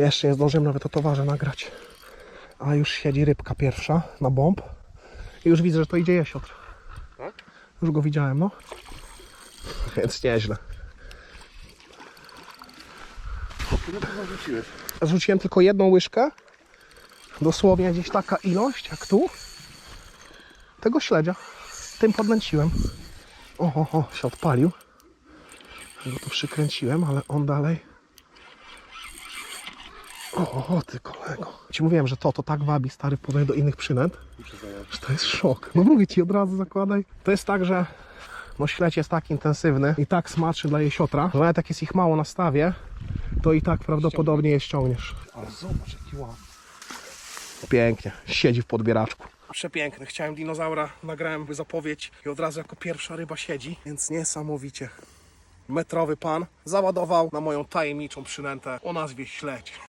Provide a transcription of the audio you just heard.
Jeszcze nie zdążyłem nawet o towarze nagrać. A już siedzi rybka pierwsza na bomb. I już widzę, że to idzie jesiotr. Tak? Już go widziałem, no. Więc nieźle. Ile to zarzuciłeś? Rzuciłem tylko jedną łyżkę. Dosłownie gdzieś taka ilość, jak tu. Tego śledzia. Tym podnęciłem. O, o, o, się odpalił. Go tu przykręciłem, ale on dalej. O, ty kolego. Ci mówiłem, że to, to tak wabi stary w porównaniu do innych przynęt, że to jest szok. No mówię ci, od razu zakładaj. To jest tak, że no śledź jest tak intensywny i tak smaczny dla jesiotra, że nawet jak jest ich mało na stawie, to i tak prawdopodobnie je ściągniesz. Ale zobacz jaki ładny. Pięknie, siedzi w podbieraczku. Przepiękny. Chciałem dinozaura, nagrałem zapowiedź i od razu jako pierwsza ryba siedzi, więc niesamowicie. Metrowy pan załadował na moją tajemniczą przynętę o nazwie śledź.